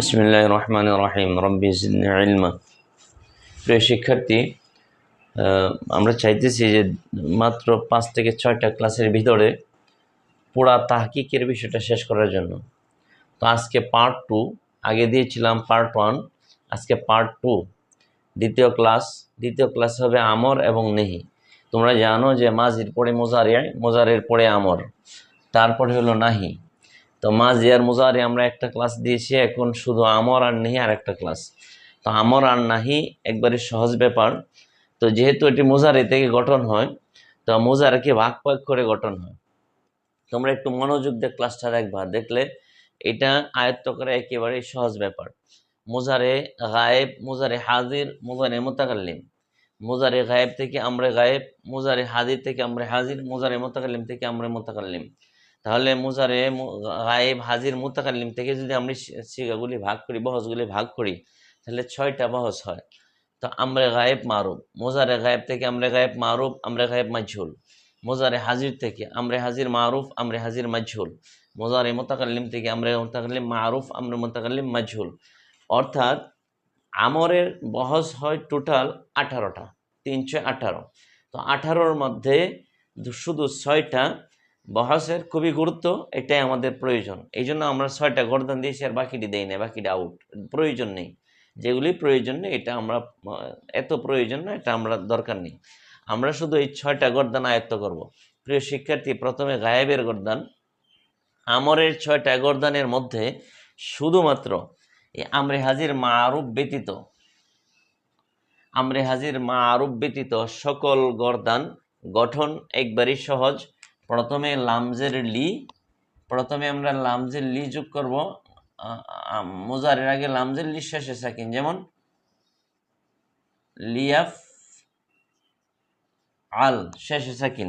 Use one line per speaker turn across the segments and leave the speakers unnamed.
বিসমিল্লাহ রহমান রহিম রব্বি ইলমা প্রিয় শিক্ষার্থী আমরা চাইতেছি যে মাত্র পাঁচ থেকে ছয়টা ক্লাসের ভিতরে পুরা তাহকিকের বিষয়টা শেষ করার জন্য। তো আজকে পার্ট টু আগে দিয়েছিলাম পার্ট ওয়ান আজকে পার্ট টু দ্বিতীয় ক্লাস। দ্বিতীয় ক্লাস হবে আমর এবং নেহি। তোমরা জানো যে মাজির পরে মোজারে মোজারের পরে আমর। তারপরে হলো নাহি। তো মাঝি আর মুজারি আমরা একটা ক্লাস দিয়েছি, এখন শুধু আমর আর নাহি আর একটা ক্লাস। তো আমর আর নাহি একবারে সহজ ব্যাপার। তো যেহেতু এটি মুজারি থেকে গঠন হয়, তো মুজারকে ভাগ ভাগ করে গঠন হয়। তোমরা একটু মনোযোগ দিয়ে ক্লাসটা দেখবা, দেখলে এটা আয়ত্ত করা একেবারেই সহজ ব্যাপার। মুজারে গায়েব, মুজারে হাজির, মুজারে মোতাকাল্লিম। মুজারে গায়েব থেকে আমরা গায়েব, মুজারে হাজির থেকে আমরা হাজির, মুজারে মোতাকাল্লিম থেকে আমরা মোতাকাল্লিম। তাহলে মুজারে গায়েব, হাজির, মুতাকাল্লিম থেকে যদি আমরা শিগাগুলি ভাগ করি বহজগুলি ভাগ করি, তাহলে ছয়টা বহজ হয়। তো আমরা গায়েব মারুব, মোজারে গায়েব থেকে আমরা গায়েব মারুব, আমরা গায়েব মাজহুল মোজারে হাজির থেকে আমরা হাজির মারুফ, আমরা হাজির মাজহুল মোজারে মোতাকাল্লিম থেকে আমরা মোতাকাল্লিম মারুফ, আমরা মোতাকাল্লিম মাজহুল অর্থাৎ আমরের বহস হয় টোটাল আঠারোটা, তিনশো আঠারো। তো আঠারোর মধ্যে শুধু ছয়টা বহসের খুবই গুরুত্ব, এটাই আমাদের প্রয়োজন। এই জন্য আমরা ছয়টা গর্দান দিয়েছি আর বাকিটি দেই না বাকিটা আউট প্রয়োজন নেই। যেগুলি প্রয়োজন নেই, এটা আমরা, এত প্রয়োজন না, এটা আমরা দরকার নেই। আমরা শুধু এই ছয়টা গর্দান আয়ত্ত করব। প্রিয় শিক্ষার্থী, প্রথমে গায়েবের গর্দান। আমরের ছয়টা গর্দানের মধ্যে শুধুমাত্র এই আমরে হাজির মা মারুফ ব্যতীত, আমরে হাজির মারুফ ব্যতীত সকল গর্দান গঠন একবারই সহজ। প্রথমে লামজের লি, প্রথমে আমরা লামজের লি যোগ করব। মোজারের আগে লামজের লি শেষে সাকিন যেমন, লিয়াফ আল শেষে সাকিন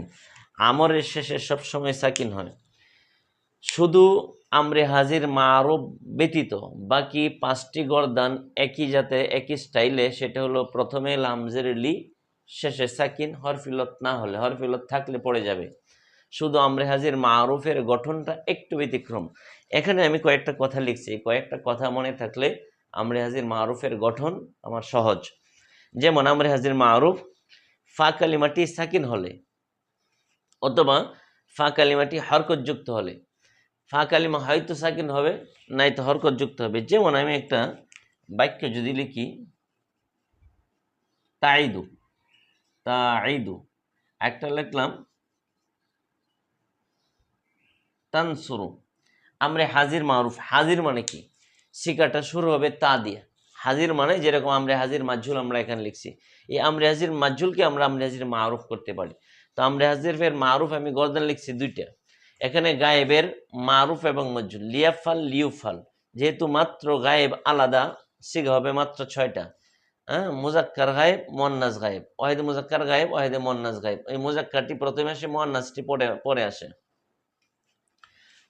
আমরের শেষে সবসময় সাকিন হয়। শুধু আমরে হাজির মারুফ ব্যতীত বাকি পাঁচটি গর্দান একই জাতে, একই স্টাইলে, সেটা হলো প্রথমে লামজের লি, শেষে সাকিন, হরফিলত না হলে, হরফিলত থাকলে পড়ে যাবে। শুধু আমরে হাজির মারুফের গঠনটা একটু ব্যতিক্রম। এখানে আমি কয়েকটা কথা লিখছি। কয়েকটা কথা মনে থাকলে আমরে হাজির মারুফের গঠন আমার সহজ। যেমন, আমরে হাজির মারুফ ফা কালিমাটি সাকিন হলে অথবা ফা কালিমাটি হরকতযুক্ত হলে। ফা কালিমা হয়তো সাকিন হবে, নাই তো হরকত যুক্ত হবে। যেমন, আমি একটা বাক্য যদি লিখি তাইদু তাইদু একটা লিখলাম তানসুরু, আমরা হাজির মারুফ। হাজির মানে কি? শিকাটা শুরু হবে তা দিয়ে। হাজির মানে যেরকম আমরা হাজির মাজুল আমরা এখানে লিখছি। এই আমরা হাজির মাজুলকে আমরা আমরা হাজির মারুফ করতে পারি। তো আমরা হাজির ফের মারুফ আমি গর্দান লিখছি দুইটা। এখানে গায়েবের মারুফ এবং মজ্জুল লিয়াফাল, লিউফাল। যেহেতু মাত্র গায়েব আলাদা, শিখা হবে মাত্র ছয়টা। হ্যাঁ মুজাক্কার গায়েব মন্নাস গায়েব। ওয়াহিদে মুজাক্কার গায়েব, ওয়াহিদে মন্নাস গায়েব। এই মুজাক্কারটি প্রথমে আসে মন্নাসটি পরে পরে আসে।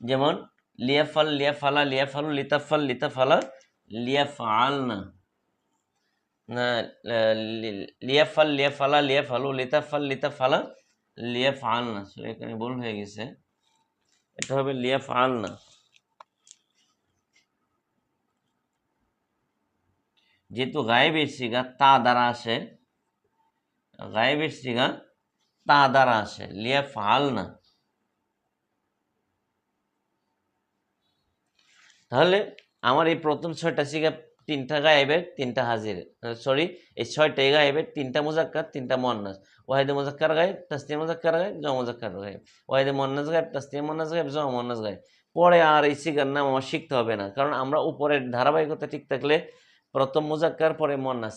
যেমন লিয়াফাল লিয়াফালা লিয়াফালু লিতাফাল লিতাফালা লিয়াফালনা। না লি- লিয়াফাল লিয়াফালা লিয়াফালু লিতাফাল লিতাফালা লিয়াফালনা। So, এখানে ভুল হয়ে গেছে। এটা হবে লিয়াফালনা। যেহেতু গায়েবের সিগা তা দ্বারা আসে গায়েবের সিগা তা দ্বারা আসে লিয়াফালনা। তাহলে আমার এই প্রথম ছয়টা সিগা তিনটা গায়েবের, তিনটা হাজির সরি এই ছয়টা গায়েবের, তিনটা মুজাক্কার, তিনটা মন্নাস ওয়াহিদে মুজাক্কার গায়েব তাসনিয়া মুজাক্কার গায়েব জমা মুজাক্কার গায়েব। ওয়াহিদে মন্নাস গায়েব তাসনিয়া মন্নাস গায়েব জমা মন্নাস গায়েব। পরে আর এই সিগার নাম আমার শিখতে হবে না, কারণ আমরা উপরের ধারাবাহিকতা ঠিক থাকলে প্রথম মুজাক্কার, পরে মন্নাস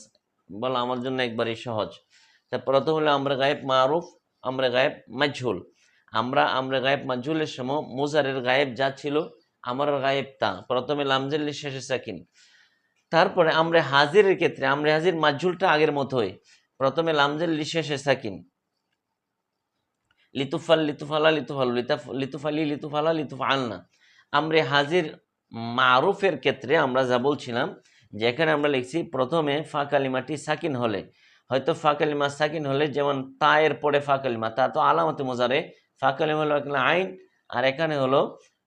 বলা আমার জন্য একবারই সহজ। তা প্রথম হলো আমরা গায়েব মারুফ, আমরা গায়েব মাজহুল। আমরা আমরা গায়েব মাজহুলের সময় মুজারের গায়েব যা ছিল আমার গায়েব তা। প্রথমে লামজেল্লি শেষে সাকিন তারপরে আমরা হাজিরের ক্ষেত্রে, আমরা হাজির মাজহুলটা আগের মতোই। প্রথমে লামজেল্লি শেষে সাকিন লিতুফাল, লিতুফালা, লিতুফাল, লিতাফ, লিতুফালি, লিতুফালা, লিতুফালনা। আমরা হাজির মারুফের ক্ষেত্রে আমরা যা বলছিলাম, যেখানে আমরা লিখছি, প্রথমে ফা কালিমাটি সাকিন হলে। হয়তো ফা কালিমা সাকিন হলে, যেমন তা এর পরে ফা কালিমা, তা তো আলামতে মোজারে। ফা কালিমা হলো আইন আর এখানে হলো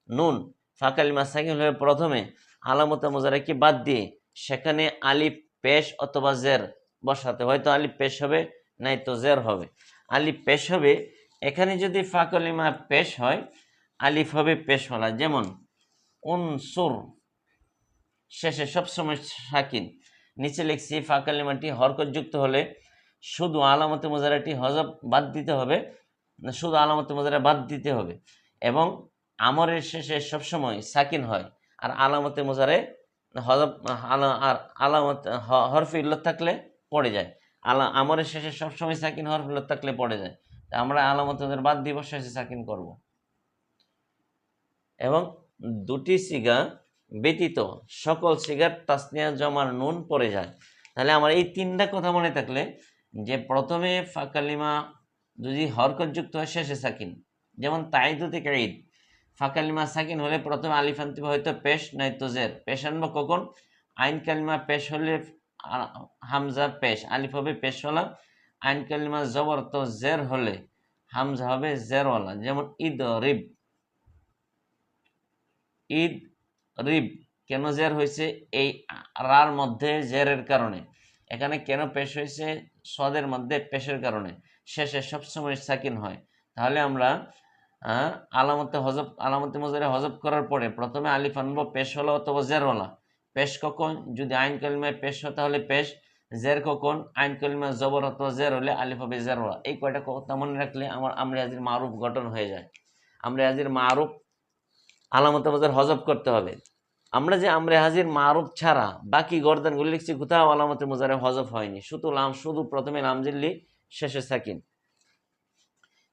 নুন। ফা কালিমা সাকিন হলে প্রথমে আলামতে মোজারাকে বাদ দিয়ে সেখানে আলিফ পেশ অথবা জের বসাতে হয়তো আলিফ পেশ হবে, নাই তো জের হবে। আলিফ পেশ হবে, এখানে যদি ফাকলিমা পেশ হয়, আলিফ হবে পেশওয়ালা। যেমন, উনসুর শেষে সবসময় সাকিন। নিচে লিখছি ফাঁকালিমাটি হরকতযুক্ত হলে শুধু আলামতে মোজারাটি হজব বাদ দিতে হবে, শুধু আলামতে মোজারা বাদ দিতে হবে। এবং আমরের শেষে সবসময় সাকিন হয় আর আলামতে মোজারে আর আলামত হরফে ইল্লত থাকলে পড়ে যায়। আলা, আমরের শেষে সবসময় সাকিন হরফ ইল্লত থাকলে পড়ে যায়। তা আমরা আলামতে মোজারা বাদ দিব শেষে সাকিন করব। এবং দুটি সিগা ব্যতীত সকল সিগার তাসনিয়া জমার নুন পড়ে যায়। তাহলে আমার এই তিনটা কথা মনে থাকলে যে প্রথমে ফাকালিমা যদি হরকতযুক্ত হয়, শেষে সাকিন। যেমন তাইদু থেকে ঈদ ফাকালিমা সাকিন হলে প্রথমে আলিফ আনতে হবে হয়তো পেশ নয়তো জের পেশ আনব কখন? আইন কালিমা পেশ হলে হামজা পেশ। আলিফ হবে পেশওয়ালা আইন কালিমা জবর তো জের হলে হামজা হবে জেরওয়ালা যেমন ঈদ রিব। ঈদ রিব কেন জের হয়েছে? এই রার মধ্যে জেরের কারণে। এখানে কেন পেশ হয়েছে? সদের মধ্যে পেশের কারণে। শেষে সবসময় সাকিন হয়। তাহলে আমরা আলামতে হজব, আলামতে মজারে হজব করার পরে প্রথমে আলিফ আনব, পেশ হলো অথবা জের জেরওয়ালা পেশ কখন? যদি আইন কলিমায় পেশ হয় তাহলে পেশ, জের কখন? আইন কলিমায় জবর অথবা জের হলে আলিফ হবে জের জেরওয়ালা এই কয়টা কথা মনে রাখলে আমার আমরা হাজির মারুফ গঠন হয়ে যায়। আমরা হাজির মারুফ আলামতে মজার হজব করতে হবে। আমরা যে আমরা হাজির মারুফ ছাড়া বাকি গর্দানগুলি লিখছি কোথাও আলামতে মোজারে হজব হয়নি। শুধু লাম, শুধু প্রথমে লাম জিল্লি, শেষে সাকিন।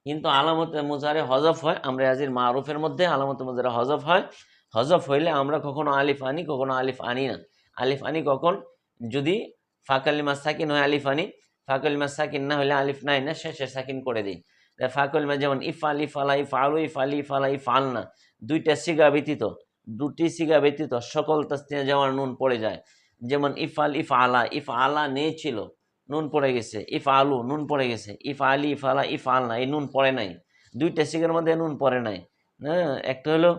কিন্তু আলামতে মুজারে হজফ হয়, আমরা আজির মারুফের মধ্যে আলামতে মুজারে হজফ হয়। হজফ হইলে আমরা কখনো আলিফ আনি, কখনো আলিফ আনি না। আলিফ আনি কখন? যদি ফাঁকালিমা সাকিন হয় আলিফ আনি ফাঁকালিমা সাকিন না হলে আলিফ নাই না, শেষে সাকিন করে দিই। ফাঁকালিমা যেমন ইফ আলিফ আলা ইফ আলু, ইফ আলি ইফ আলা ইফ আল না, দুইটা সিগা ব্যতীত, দুটি সিগা ব্যতীত সকল তাস্তিয়া যাওয়ার নুন পড়ে যায়। যেমন ইফ আল, ইফ আলা ইফ আলা নেই ছিল নুন পড়ে গেছে, ইফ আলু, নুন পড়ে গেছে, ইফ আলি, ইফ আলা, ইফ আল না এই নুন পড়ে নাই। দুইটা সিগের মধ্যে নুন পড়ে নাই। হ্যাঁ একটা হলো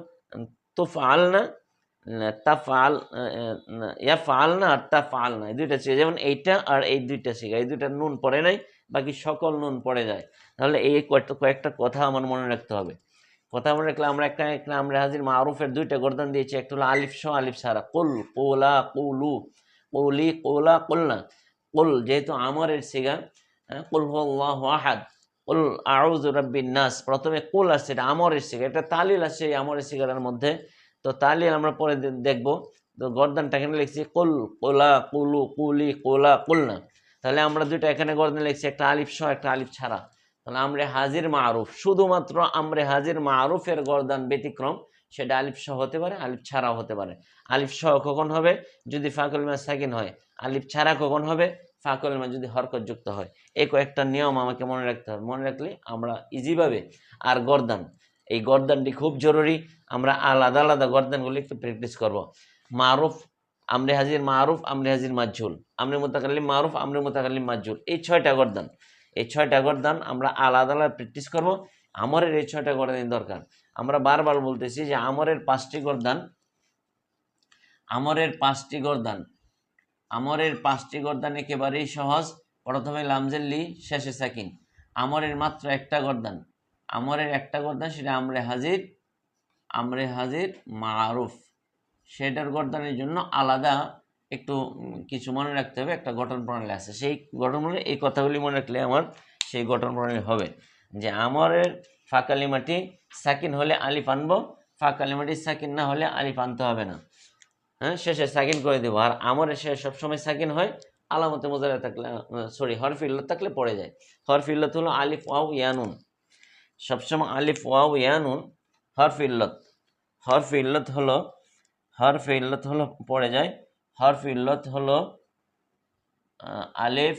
তোফ আল না তাফ আল ইয়া ফাল না আর তা ফাল না এই দুইটা সিগা, যেমন এইটা আর এই দুইটা সিগা, এই দুইটা নুন পড়ে নাই, বাকি সকল নুন পড়ে যায়। তাহলে এই কয়েকটা কথা আমার মনে রাখতে হবে। কথা মনে রাখলে আমরা একটা একটা আমরা হাজির মারুফের দুইটা গর্দান দিয়েছি, একটা হলো আলিফ সহ আলিফ সারা। কুল, কোলা, কৌলু, কৌলি, কোলা, কুলনা। কুল যেহেতু আমরের সিগা কুল হুয়াল্লাহু আহাদ কুল আউযু রাব্বিন নাস প্রথমে কুল আসছে এটা আমরের সিগা, এটা তালিল আসছে এই আমরের সিগার মধ্যে। তো তালিল আমরা পরে দেখব। তো গর্দানটা এখানে লিখছি কুল কোলা কুলু কুলি কোলা কুলনা তাহলে আমরা দুইটা এখানে গর্দান লিখছি, একটা আলিফ সহ একটা আলিফ ছাড়া। তাহলে আমরে হাজির মারুফ, শুধুমাত্র আমরে হাজির মারুফের গর্দান ব্যতিক্রম, সেটা আলিফ সহ হতে পারে, আলিফ ছাড়াও হতে পারে। আলিফ সহ কখন হবে? যদি ফাঁকলিমা সাকিন হয়, আলিফ ছাড়া কখন হবে? ফাঁকলিমা যদি হরকত যুক্ত হয়। এই কয়েকটা নিয়ম আমাকে মনে রাখতে হবে। মনে রাখলে আমরা ইজিভাবে আর গর্দান, এই গর্দানটি খুব জরুরি। আমরা আলাদা আলাদা গর্দানগুলি একটু প্র্যাকটিস করব। মারুফ, আমরে হাজির মারুফ, আমরে হাজির মাজুল আমরে মোতাকাল্লিম মারুফ, আমরে মোতাকাল্লিম মাজুল এই ছয়টা গর্দান, এই ছয়টা গর্দান আমরা আলাদা আলাদা প্র্যাকটিস করব। আমরের এই ছয়টা গর্দান দরকার। আমরা বারবার বলতেছি যে আমরের পাঁচটি গর্দান, আমরের পাঁচটি গর্দান আমরের পাঁচটি গর্দান একেবারেই সহজ। প্রথমে লামজেল্লি শেষে সাকিন। আমরের মাত্র একটা গর্দান। আমরের একটা গর্দান সেটা আমরে হাজির আমরে হাজির মারুফ। সেটার গর্দানের জন্য আলাদা একটু কিছু মনে রাখতে হবে। একটা গঠন প্রণালী আছে। সেই গঠন প্রণালী, এই কথাগুলি মনে রাখলে আমার সেই গঠন প্রণালী হবে। যে আমরের ফাঁকালিমাটি সাকিন হলে আলিফ আনব ফাঁকালিমাটি সাকিন না হলে আলিফ আনতে হবে না। হ্যাঁ শেষে সাকিন করে দেবো। আর আমরের শেষে সবসময় সাকিন হয়, আলামতে মোজারে থাকলে সরি হরফ ইল্লত থাকলে পড়ে যায়। হরফ ইল্লত হলো আলিফ, ওয়াও ইয়ানুন সবসময় আলিফ, ওয়াও ইয়ানুন হরফ ইল্লত হরফ ইল্লত হলো হরফ ইল্লত হলো পড়ে যায় হরফ ইল্লত হলো আলিফ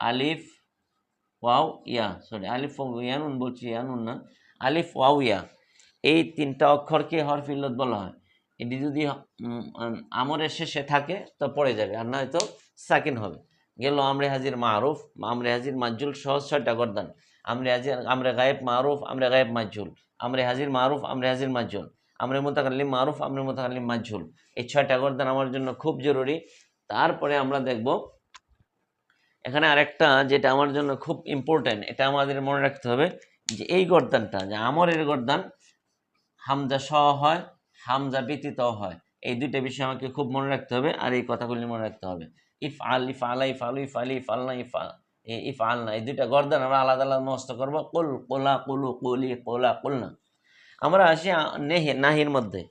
আলিফ, ওয়াও, ইয়া সরি আলিফ, ওয়াও ইয়ানুন বলছি ইয়ানুন না, আলিফ, ওয়াও, ইয়া। এই তিনটা অক্ষরকে হরফ ইল্লত বলা হয়। এটি যদি আমরের শেষে থাকে, তো পড়ে যাবে, আর নয়তো সাকিন হবে। গেল আমরে হাজির মারুফ আমরে হাজির মাজুল, সহজ ছয়টা গর্দান। আমরে হাজির, আমরে গায়েব মারুফ আমরে গায়েব মাজুল। আমরে হাজির মারুফ আমরে হাজির মাজুল। আমরে মোতাকাল্লিম মারুফ আমরে মোতাকাল্লিম মাজুল। এই ছয়টা গর্দান আমার জন্য খুব জরুরি। তারপরে আমরা দেখব, এখানে আরেকটা যেটা আমার জন্য খুব ইম্পর্টেন্ট এটা আমাদের মনে রাখতে হবে যে এই গর্দানটা, যে আমরের গর্দান হামজা স হয় হামজা ব্যতীত হয়। এই দুইটা বিষয় আমাকে খুব মনে রাখতে হবে আর এই কথাগুলি মনে রাখতে হবে। ইফ আল ইফ আলা ইফ আলু ইফ আলি ইফ আল্লাহ ইফ ইফ আলনা এই দুইটা গর্দান আমরা আলাদা আলাদা মস্ত করব। কুল, কোলা, কুলু, কুলি, কোলা, কুলনা। আমরা আসি নেহে, নাহির মধ্যে।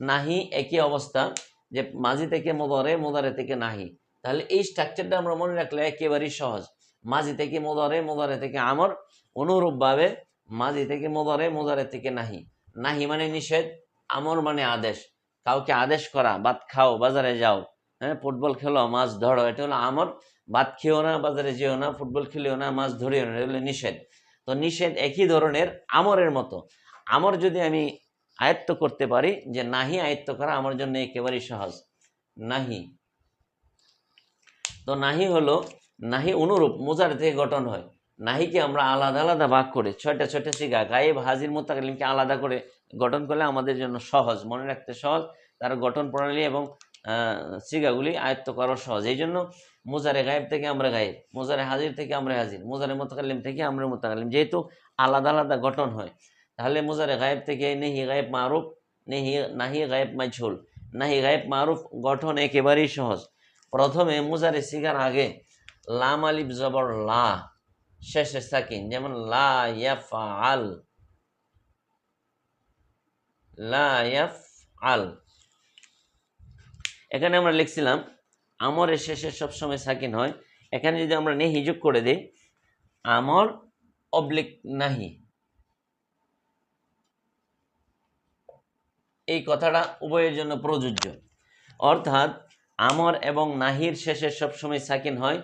নাহি একই অবস্থা যে মাঝি থেকে মোদরে, মোদারে থেকে নাহি। তাহলে এই স্ট্রাকচারটা আমরা মনে রাখলে একেবারেই সহজ। মাঝি থেকে মোদরে, মোদারে থেকে আমর। অনুরূপভাবে মাঝি থেকে মোদরে, মোদারে থেকে নাহি। নাহি মানে নিষেধ। আমর মানে আদেশ। কাউকে আদেশ করা, ভাত খাও, বাজারে যাও হ্যাঁ ফুটবল খেলো, মাছ ধরো, এটা হলো আমর। ভাত খেও না, বাজারে যেও না, ফুটবল খেলেও না, মাছ ধরিও না, এটা হলো নিষেধ। তো নিষেধ একই ধরনের আমরের মতো। আমর যদি আমি আয়ত্ত করতে পারি, যে নাহি আয়ত্ত করা আমার জন্য একেবারেই সহজ। নাহি। তো নাহি হলো, নাহি অনুরূপ, মোজার থেকে গঠন হয়। নাহিকে আমরা আলাদা আলাদা ভাগ করে। ছয়টা ছয়টা সিগা গায়েব, হাজির মোতাকালিমকে আলাদা করে গঠন করলে আমাদের জন্য সহজ, মনে রাখতে সহজ। তার গঠন প্রণালী এবং সিগাগুলি আয়ত্ত করা সহজ। এই জন্য মোজারে গায়েব থেকে আমরা গায়েব, মোজারে হাজির থেকে আমরা হাজির, মোজারে মোতাকালিম থেকে আমরা মোতাকালিম যেহেতু আলাদা আলাদা গঠন হয়, তাহলে মোজারে গায়েব থেকে নেহি গায়েব মারুফ, নেহি, নাহি গায়েব মাঝুল নাহি গায়েব মারুফ গঠন একেবারেই সহজ। প্রথমে মোজারে সিগার আগে লাম আলিফ জবর লা, শেষে সাকিন। যেমন লা, ইয়াফআল লা ইয়াফআল। এখানে আমরা লিখছিলাম আমরের শেষে সবসময় সাকিন হয়। এখানে যদি আমরা নেহি যোগ করে দিই, আমর অবলিক নাহি। এই কথাটা উভয়ের জন্য প্রযোজ্য। অর্থাৎ, আমর এবং নাহির শেষে সবসময় সাকিন হয়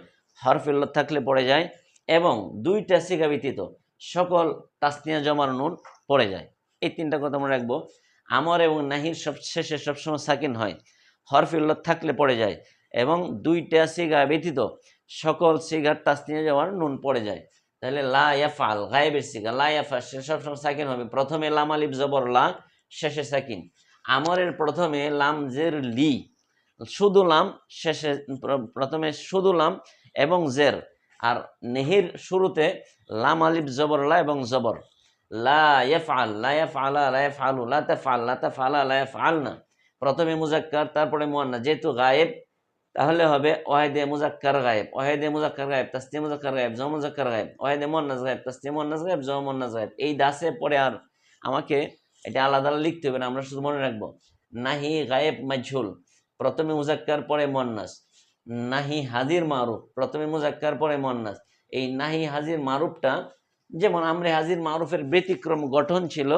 হরফিল্ল থাকলে পড়ে যায় এবং দুইটা সিগা ব্যতীত সকল তাসনিয়া জমার নুন পড়ে যায়। এই তিনটা কথা মনে রাখব। আমর এবং নাহির সব শেষে সবসময় সাকিন হয়। হরফিল্ল থাকলে পড়ে যায় এবং দুইটা সিগা ব্যতীত সকল সিগার তাসনিয়া যাওয়ার নুন পড়ে যায়। তাহলে লা ইয়াফাল গায়েবের সিগা, লা ইয়াফাল সে সবসময় সাকিন হবে। প্রথমে লাম আলিফ জবর লা, শেষে সাকিন। আমরের প্রথমে লাম জের লি, শুধু লাম, শেষে প্রথমে শুধু লাম এবং জের। আর নেহির শুরুতে লাম আলিফ জবর লা এবং জবর। লা লা লা প্রথমে মুজাক্কার তারপরে মুয়ান্নাস যেহেতু গায়েব, তাহলে হবে ওয়াহিদে মুজাক্কার গায়েব, ওয়াহিদে মুজাক্কার গায়েব তাসনি মুজাক্কার গায়েব জম মুজাক্কার গায়েব, ওয়াহিদে মুয়ান্নাস গায়েব তাসনি মুয়ান্নাস গায়েব জম মুয়ান্নাস গায়েব। এই দাসে পরে আর আমাকে এটা আলাদা আলাদা লিখতে হবে না, আমরা শুধু মনে রাখব। নাহি গায়েব মাঝুল প্রথমে মুজাক্কার পরে মন্নাস নাহি হাজির মারুফ, প্রথমে মুজাক্কার পরে মন্নাস এই নাহি হাজির মারুফটা যেমন আমরা হাজির মারুফের ব্যতিক্রম গঠন ছিল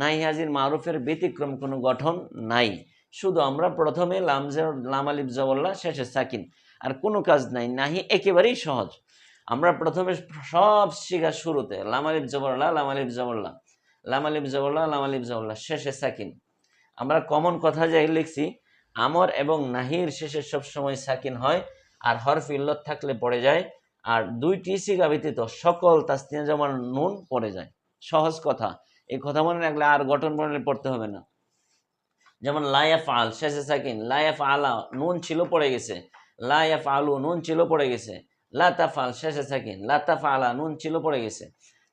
নাহি হাজির মারুফের ব্যতিক্রম কোনো গঠন নাই। শুধু আমরা প্রথমে লামজের লাম আলিফ জবল্লা শেষে সাকিন। আর কোনো কাজ নাই, নাহি একেবারেই সহজ। আমরা প্রথমে সব শিখা শুরুতে, লাম আলিফ জবরলা লাম আলিফ জবরলা লাম আলিফ জবরলা লাম আলিফ জবরলা শেষে সাকিন। আমরা কমন কথা যাই লিখছি, আমর এবং নাহির শেষে সবসময় সাকিন হয়, আর হরফ ইল্লত থাকলে পড়ে যায় আর দুইটি সিগা ব্যতীত সকল তাসনিয়া জমার নুন পড়ে যায়। সহজ কথা। এই কথা মনে রাখলে আর গঠন প্রণালী পড়তে হবে না। যেমন লায়াফ আল শেষে সাকিন লায়াফ আলা নুন ছিল পড়ে গেছে। লায়াফ আলু নুন ছিল পড়ে গেছে। লাতাফাল শেষে সাকিন লাতাফা আলা নুন ছিল পড়ে গেছে।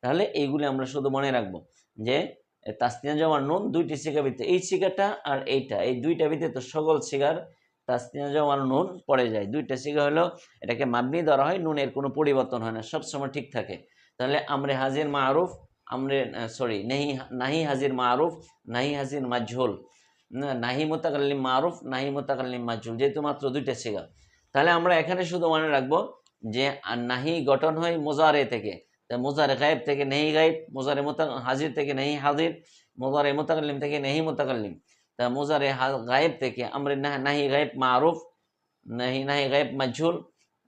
তাহলে এইগুলি আমরা শুধু মনে রাখব যে, তাসনিয়া জমার নুন, দুইটি শিকা ভিত্তি এই শিকাটা আর এইটা। এই দুইটা ভিত্তি তো সকল শিকার তাসনিয়া জমার নুন পড়ে যায় দুইটা শিকা হলো এটাকে মাবনি ধরা হয় নুনের কোনো পরিবর্তন হয় না সবসময় ঠিক থাকে। তাহলে আমরা হাজির মারুফ আমরে সরি নেহি নাহি হাজির মারুফ নাহি হাজির না, নাহি মোতাকাল্লিম মারুফ নাহি মোতাকাল্লিম মাজহুল যেহেতু মাত্র দুইটা শিকা তাহলে আমরা এখানে শুধু মনে রাখব যে নাহি গঠন হয় মোজারে থেকে। মোজারে গায়েব থেকে নেহি গায়েব মোজারে মোতা হাজির থেকে নেহি হাজির মোজারে মোতাকাল্লিম থেকে নেহি মোতাকাল্লিম। তা মোজারে গায়েব থেকে, আমরা নাহি গায়েব মারুফ, নাহি নাহি গায়েব মাজহুল,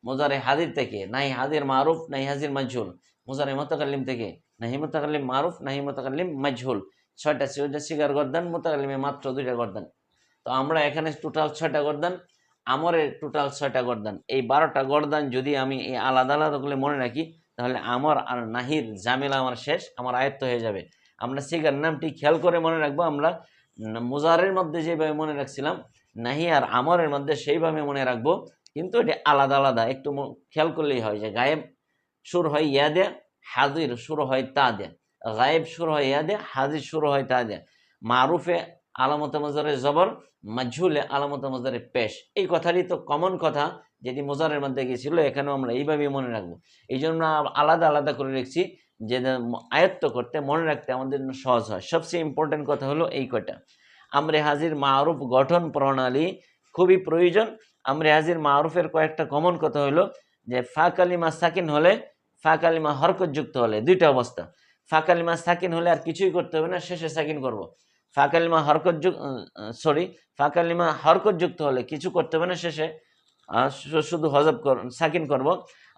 মোজারে হাজির থেকে, নাহি হাজির মারুফ, নাহি হাজির মাজহুল, মোজারে মোতাকাল্লিম থেকে, নাহি মোতাকাল্লিম মারুফ, নাহি মোতাকাল্লিম মাজহুল, ছয়টা ছয়টা শিকার গর্দান, মোতাকাল্লিমে মাত্র দুইটা গর্দান। তো আমরা এখানে টোটাল ছয়টা গর্দান আমরের টোটাল ছয়টা গর্দান। এই বারোটা গর্দান যদি আমি এই আলাদা আলাদা করে মনে রাখি, তাহলে আমার আর নাহির জামেলা আমার শেষ, আমার আয়ত্ত হয়ে যাবে। আমরা সিগার নামটি খেয়াল করে মনে রাখব আমরা মুজারের মধ্যে যেভাবে মনে রাখছিলাম, নাহি আর আমরের মধ্যে সেইভাবে মনে রাখব, কিন্তু এটা আলাদা আলাদা। একটু খেয়াল করলেই হয় যে গায়েব সুর হয় ইয়া দে হাজির সুর হয় তা দে গায়েব সুর হয় ইয়া দে হাজির সুর হয় তা দে মারুফে আলামত মজারে জবর মাঝুলে আলামত মজারে পেশ। এই কথাটি তো কমন কথা যেটি মোজারের মধ্যে গেছিল এখানেও আমরা এইভাবেই মনে রাখব। এই জন্য আলাদা আলাদা করে রেখেছি। যে আয়ত্ত করতে, মনে রাখতে আমাদের সহজ হয়। সবচেয়ে ইম্পর্টেন্ট কথা হলো এই কটা আমরে হাজির মারুফ গঠন প্রণালী খুবই প্রয়োজন। আমরে হাজির মারুফের কয়েকটা কমন কথা হলো যে ফা কালিমা সাকিন হলে ফা কালিমা হরকত যুক্ত হলে, দুইটা অবস্থা। ফা কালিমা সাকিন হলে আর কিছুই করতে হবে না, শেষে সাকিন করব। ফা হরকত যুক্ত সরি ফা কালিমা হরকত যুক্ত হলে কিছু করতে হবে না, শেষে শুধু হজব সাকিন করব।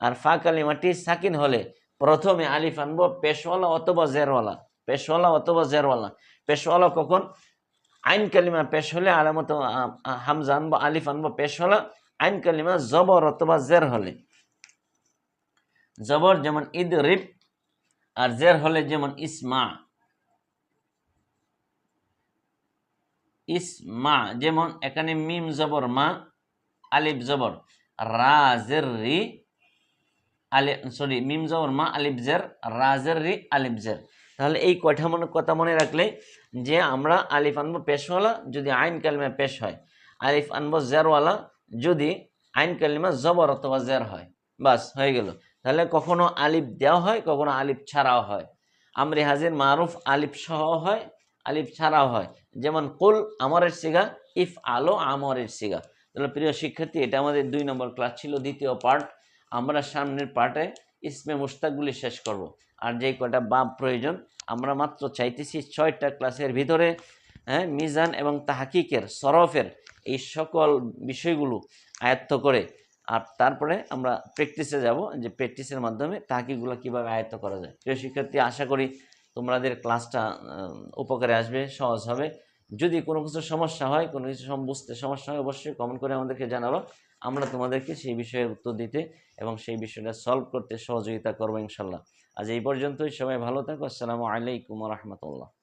আর ফা কালিমাটি সাকিন হলে প্রথমে আলিফ আনব, পেশওয়ালা অথবা জেরওয়ালা। পেশওয়ালা অথবা জেরওয়ালা। পেশওয়ালা কখন? আইন কালিমা পেশ হলে আলামত হামজা আনব, আলিফ আনব পেশওয়ালা আইন কালিমা জবর অথবা জের হলে। জবর যেমন ঈদ, রিব, আর জের হলে যেমন ইসমা। ইসমা যেমন এখানে মিম জবর, মা আলিফ জবর। রা জের রি আলি সরি মিম জবর মা, আলিফ জের, রা রি, আলিফ জের। তাহলে এই কয়টা মনে, কথা মনে রাখলে যে আমরা আলিফ আনব পেশওয়ালা যদি আইন কালিমা পেশ হয়। আলিফ আনব জেরওয়ালা যদি আইন কালিমা জবর অথবা জের হয়। বাস, হয়ে গেল। তাহলে কখনো আলিফ দেওয়া হয়, কখনো আলিফ ছাড়াও হয়। আমরি হাজির মারুফ আলিফ সহ হয়, আলিফ ছাড়াও হয়। যেমন, কুল আমরের সিগা ইফ আলো আমরের সিগা। তাহলে প্রিয় শিক্ষার্থী, এটা আমাদের দুই নম্বর ক্লাস ছিল, দ্বিতীয় পার্ট আমরা সামনের পার্টে ইসমে মুস্তাকগুলি শেষ করব। আর যে কয়টা বাপ প্রয়োজন, আমরা মাত্র চাইতেছি ছয়টা ক্লাসের ভিতরে হ্যাঁ মিজান এবং তাহাকিকের, সরফের এই সকল বিষয়গুলো আয়ত্ত করে। আর তারপরে আমরা প্র্যাকটিসে যাব যে প্র্যাকটিসের মাধ্যমে তাহাকিগুলো কীভাবে আয়ত্ত করা যায়। প্রিয় শিক্ষার্থী, আশা করি তোমাদের ক্লাসটা উপকারে আসবে, সহজ হবে। যদি কোনো কিছু সমস্যা হয়, কোনো কিছু বুঝতে সমস্যা হয়, অবশ্যই কমেন্ট করে আমাদেরকে জানাব। আমরা তোমাদেরকে সেই বিষয়ের উত্তর দিতে এবং সেই বিষয়টা সলভ করতে সহযোগিতা করব ইনশাল্লাহ। আজ এই পর্যন্তই, সবাই ভালো থাকো, আসসালামু আলাইকুম রহমতুল্লাহ।